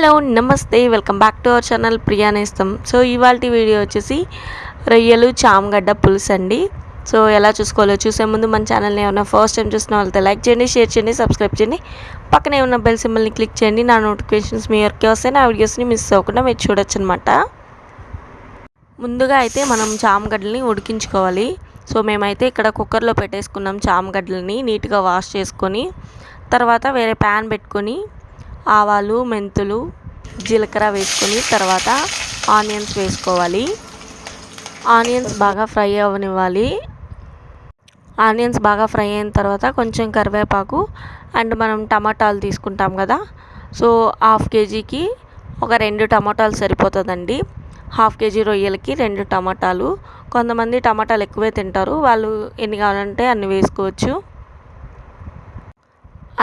Hello నమస్తే. Welcome back to our channel Priya Nestam. So ఇవాళ video వచ్చేసి రొయ్యలు చామగడ్డ పులుసు అండి. సో ఎలా చూసుకోవాలో చూసే ముందు మన ఛానల్ని ఏమైనా ఫస్ట్ టైం చూసిన వాళ్ళతో లైక్ చేయండి షేర్ చేయండి సబ్స్క్రైబ్ చేయండి. పక్కనే ఉన్న బెల్ సింబల్ని క్లిక్ చేయండి. నా నోటిఫికేషన్స్ మీ వరకే వస్తే నా వీడియోస్ని మిస్ అవ్వకుండా మీరు చూడొచ్చు అనమాట ముందుగా అయితే మనం చామగడ్డల్ని ఉడికించుకోవాలి. సో మేమైతే ఇక్కడ కుక్కర్లో పెట్టేసుకున్నాం చామగడ్డలని. నీట్గా వాష్ చేసుకొని తర్వాత వేరే ప్యాన్ పెట్టుకొని ఆవాలు మెంతులు జీలకర్ర వేసుకొని తర్వాత ఆనియన్స్ వేసుకోవాలి. ఆనియన్స్ బాగా ఫ్రై అవ్వనివ్వాలి ఆనియన్స్ బాగా ఫ్రై అయిన తర్వాత కొంచెం కరివేపాకు అండ్ మనం టమాటాలు తీసుకుంటాం కదా. సో హాఫ్ కేజీకి ఒక రెండు టమాటాలు సరిపోతుందండి. హాఫ్ కేజీ రొయ్యలకి రెండు టమాటాలు. కొంతమంది టమాటాలు ఎక్కువే తింటారు. వాళ్ళు ఎన్ని కావాలంటే అన్ని వేసుకోవచ్చు.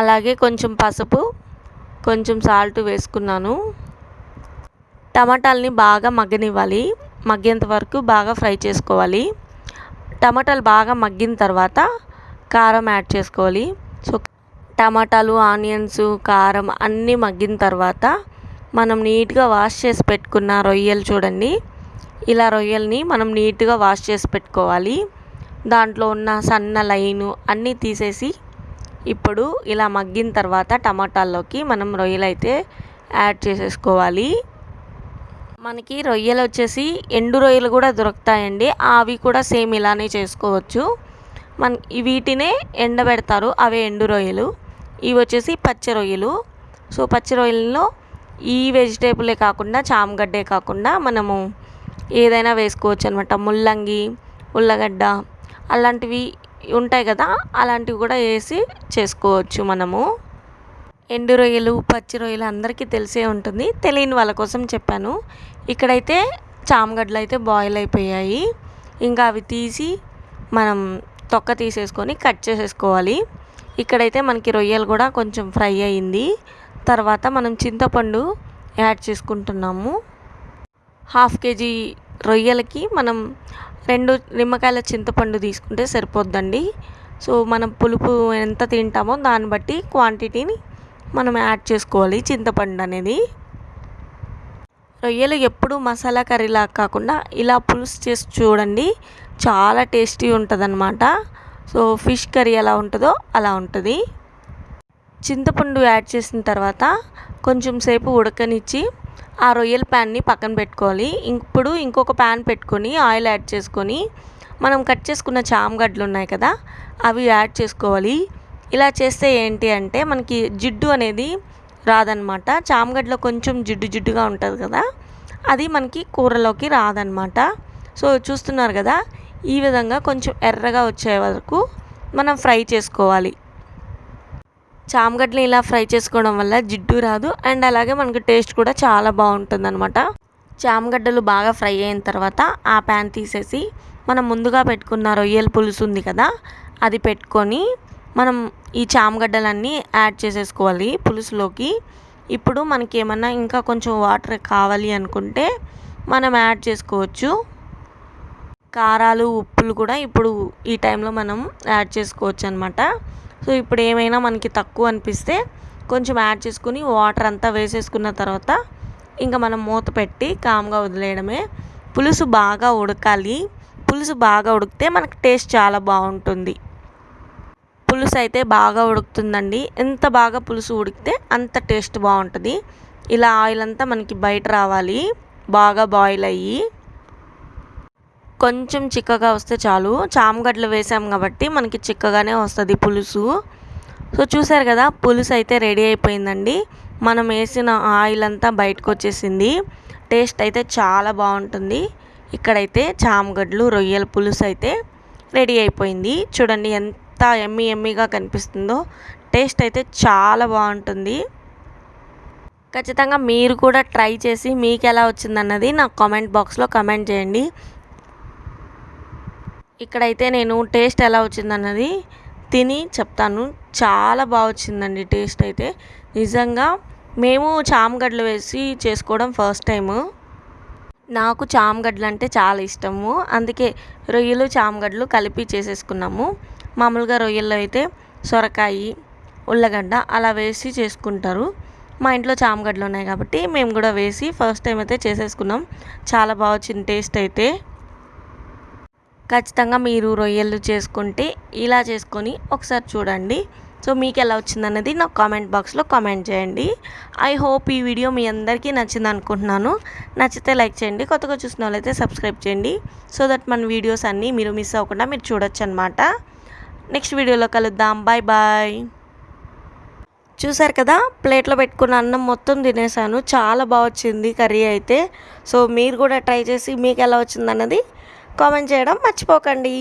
అలాగే కొంచెం పసుపు కొంచెం సాల్ట్ వేసుకున్నాను. టమాటాలని బాగా మగ్గనివ్వాలి. మగ్గేంత వరకు బాగా ఫ్రై చేసుకోవాలి. టమాటాలు బాగా మగ్గిన తర్వాత కారం యాడ్ చేసుకోవాలి. సో టమాటాలు ఆనియన్స్ కారం అన్నీ మగ్గిన తర్వాత మనం నీట్గా వాష్ చేసి పెట్టుకున్న రొయ్యలు చూడండి. ఇలా రొయ్యల్ని మనం నీట్గా వాష్ చేసి పెట్టుకోవాలి. దాంట్లో ఉన్న సన్న లైను అన్నీ తీసేసి ఇప్పుడు ఇలా మగ్గిన తర్వాత టమాటాల్లోకి మనం రొయ్యలు అయితే యాడ్ చేసేసుకోవాలి. మనకి రొయ్యలు వచ్చేసి ఎండు రొయ్యలు కూడా దొరుకుతాయండి. అవి కూడా సేమ్ ఇలానే చేసుకోవచ్చు. మన వీటినే ఎండబెడతారు అవే ఎండు రొయ్యలు. ఇవి వచ్చేసి పచ్చి రొయ్యలు. సో పచ్చి రొయ్యలలో ఈ వెజిటేబులే కాకుండా చామగడ్డే కాకుండా మనము ఏదైనా వేసుకోవచ్చు అనమాట ముల్లంగి ఉల్లగడ్డ అలాంటివి ఉంటాయి కదా అలాంటివి కూడా వేసి చేసుకోవచ్చు మనము. ఎండు రొయ్యలు పచ్చి రొయ్యలు అందరికీ తెలిసే ఉంటుంది. తెలియని వాళ్ళ కోసం చెప్పాను. ఇక్కడైతే చామగడ్డలు అయితే బాయిల్ అయిపోయాయి. ఇంకా అవి తీసి మనం తొక్క తీసేసుకొని కట్ చేసేసుకోవాలి. ఇక్కడైతే మనకి రొయ్యలు కూడా కొంచెం ఫ్రై అయింది. తర్వాత మనం చింతపండు యాడ్ చేసుకుంటున్నాము. హాఫ్ కేజీ రొయ్యలకి మనం రెండు నిమ్మకాయల చింతపండు తీసుకుంటే సరిపోద్దండి. సో మనం పులుపు ఎంత తింటామో దాన్ని బట్టి క్వాంటిటీని మనం యాడ్ చేసుకోవాలి చింతపండు అనేది. రొయ్యలు ఎప్పుడు మసాలా కర్రీలా కాకుండా ఇలా పులుసు చేసి చూడండి చాలా టేస్టీ ఉంటుందన్నమాట. సో ఫిష్ కర్రీ ఎలా ఉంటుందో అలా ఉంటుంది. చింతపండు యాడ్ చేసిన తర్వాత కొంచెం సేపు ఉడకనిచ్చి ఆ రొయ్యల ప్యాన్ని పక్కన పెట్టుకోవాలి. ఇప్పుడు ఇంకొక ప్యాన్ పెట్టుకొని ఆయిల్ యాడ్ చేసుకొని మనం కట్ చేసుకున్న చామగడ్డలు ఉన్నాయి కదా అవి యాడ్ చేసుకోవాలి. ఇలా చేస్తే ఏంటి అంటే మనకి జిడ్డు అనేది రాదనమాట. చామగడ్డలో కొంచెం జిడ్డు జిడ్డుగా ఉంటుంది కదా అది మనకి కూరలోకి రాదనమాట. సో చూస్తున్నారు కదా ఈ విధంగా కొంచెం ఎర్రగా వచ్చే వరకు మనం ఫ్రై చేసుకోవాలి. చామగడ్డని ఇలా ఫ్రై చేసుకోవడం వల్ల జిడ్డు రాదు అండ్ అలాగే మనకు టేస్ట్ కూడా చాలా బాగుంటుంది అనమాట చామగడ్డలు బాగా ఫ్రై అయిన తర్వాత ఆ ప్యాన్ తీసేసి మనం ముందుగా పెట్టుకున్న రొయ్యల పులుసు ఉంది కదా అది పెట్టుకొని మనం ఈ చామగడ్డలన్నీ యాడ్ చేసేసుకోవాలి పులుసులోకి. ఇప్పుడు మనకి ఏమన్నా ఇంకా కొంచెం వాటర్ కావాలి అనుకుంటే మనం యాడ్ చేసుకోవచ్చు. కారాలు ఉప్పులు కూడా ఇప్పుడు ఈ టైంలో మనం యాడ్ చేసుకోవచ్చు అనమాట సో ఇప్పుడు ఏమైనా మనకి తక్కువ అనిపిస్తే కొంచెం యాడ్ చేసుకుని వాటర్ అంతా వేసేసుకున్న తర్వాత ఇంకా మనం మూత పెట్టి కామ్గా వదిలేయడమే. పులుసు బాగా ఉడకాలి. పులుసు బాగా ఉడికితే మనకి టేస్ట్ చాలా బాగుంటుంది. పులుసు అయితే బాగా ఉడుకుతుందండి. ఎంత బాగా పులుసు ఉడికితే అంత టేస్ట్ బాగుంటుంది. ఇలా ఆయిల్ అంతా మనకి బయట రావాలి. బాగా బాయిల్ అయ్యి కొంచెం చిక్కగా వస్తే చాలు. చామగడ్డలు వేసాం కాబట్టి మనకి చిక్కగానే వస్తుంది పులుసు. సో చూసారు కదా పులుసు అయితే రెడీ అయిపోయిందండి. మనం వేసిన ఆయిల్ అంతా బయటకు వచ్చేసింది టేస్ట్ అయితే చాలా బాగుంటుంది. ఇక్కడైతే చామగడ్డలు రొయ్యల పులుసు అయితే రెడీ అయిపోయింది. చూడండి ఎంత ఎమ్మి ఎమ్మిగా కనిపిస్తుందో. టేస్ట్ అయితే చాలా బాగుంటుంది. ఖచ్చితంగా మీరు కూడా ట్రై చేసి మీకు ఎలా వచ్చిందన్నది నాకు కామెంట్ బాక్స్లో కమెంట్ చేయండి. ఇక్కడైతే నేను టేస్ట్ ఎలా వచ్చిందన్నది తిని చెప్తాను. చాలా బాగా వచ్చిందండి టేస్ట్ అయితే. నిజంగా మేము చామగడ్డలు వేసి చేసుకోవడం ఫస్ట్ టైము. నాకు చామగడ్డలు అంటే చాలా ఇష్టము. అందుకే రొయ్యలు చామగడ్డలు కలిపి చేసేసుకున్నాము. మామూలుగా రొయ్యల్లో అయితే సొరకాయి ఉల్లగడ్డ అలా వేసి చేసుకుంటారు. మా ఇంట్లో చామగడ్డలు ఉన్నాయి కాబట్టి మేము కూడా వేసి ఫస్ట్ టైం అయితే చేసేసుకున్నాం. చాలా బాగా వచ్చింది టేస్ట్ అయితే. ఖచ్చితంగా మీరు రొయ్యలు చేసుకుంటే ఇలా చేసుకొని ఒకసారి చూడండి. సో మీకు ఎలా వచ్చిందన్నది నాకు కామెంట్ బాక్స్లో కామెంట్ చేయండి. ఐ హోప్ ఈ వీడియో మీ అందరికీ నచ్చింది అనుకుంటున్నాను. నచ్చితే లైక్ చేయండి. కొత్తగా చూసిన వాళ్ళైతే సబ్స్క్రైబ్ చేయండి. సో దట్ మన వీడియోస్ అన్నీ మీరు మిస్ అవ్వకుండా మీరు చూడొచ్చు అనమాట నెక్స్ట్ వీడియోలో కలుద్దాం. Bye bye. చూసారు కదా ప్లేట్లో పెట్టుకున్న అన్నం మొత్తం తినేసాను. చాలా బాగా వచ్చింది కర్రీ అయితే. సో మీరు కూడా ట్రై చేసి మీకు ఎలా వచ్చిందన్నది కామెంట్ చేయడం మర్చిపోకండి.